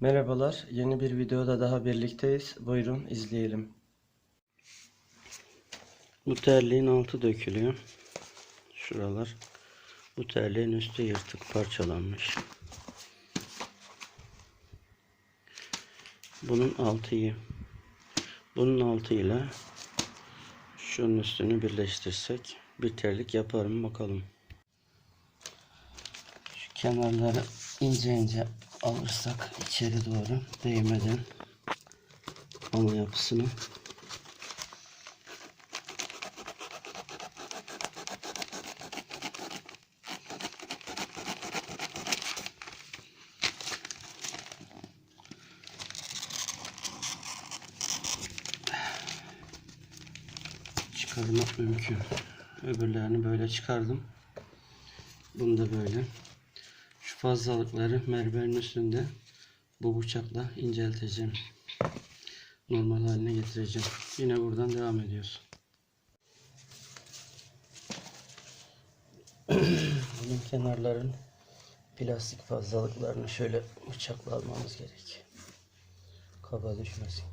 Merhabalar, yeni bir videoda daha birlikteyiz. Buyurun izleyelim. Bu terliğin altı dökülüyor. Şuralar. Bu terliğin üstü yırtık parçalanmış. Bunun altı iyi. Bunun altıyla şunun üstünü birleştirsek bir terlik yaparım bakalım. Şu kenarları ince ince alırsak içeri doğru değmeden ana yapısını çıkarmak mümkün. Öbürlerini böyle çıkardım. Bunu da böyle. Fazlalıkları mermerin üstünde bu bıçakla incelteceğim. Normal haline getireceğim. Yine buradan devam ediyoruz. Bunun kenarların plastik fazlalıklarını şöyle bıçakla almamız gerek. Kaba düşmesin.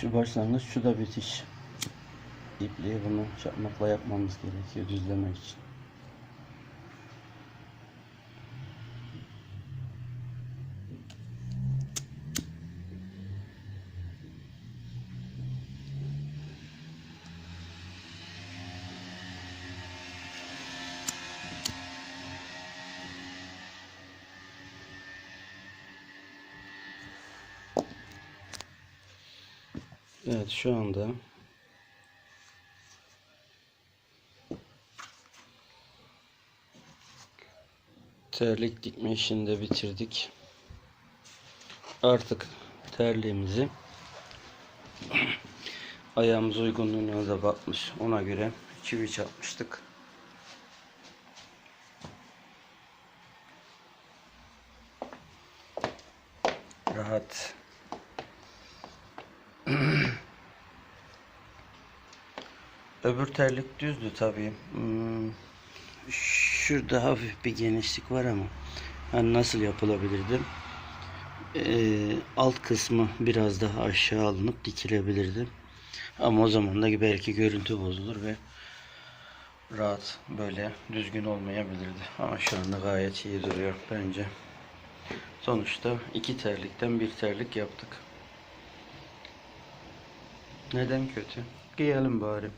Şu başlangıç, şu da bitiş. İpliği bunu çakmakla yapmamız gerekiyor düzlemek için. Evet şu anda terlik dikme işini de bitirdik. Artık terliğimizi ayağımız uygunluğuna da bakmış. Ona göre çivi çakmıştık. Rahat Öbür terlik düzdü tabii. Hmm, Şurada hafif bir genişlik var ama hani nasıl yapılabilirdi? Ee, alt kısmı biraz daha aşağı alınıp dikilebilirdi. Ama o zaman da belki görüntü bozulur ve rahat böyle düzgün olmayabilirdi. Ama şu anda gayet iyi duruyor bence. Sonuçta iki terlikten bir terlik yaptık. Neden kötü? Giyelim bari.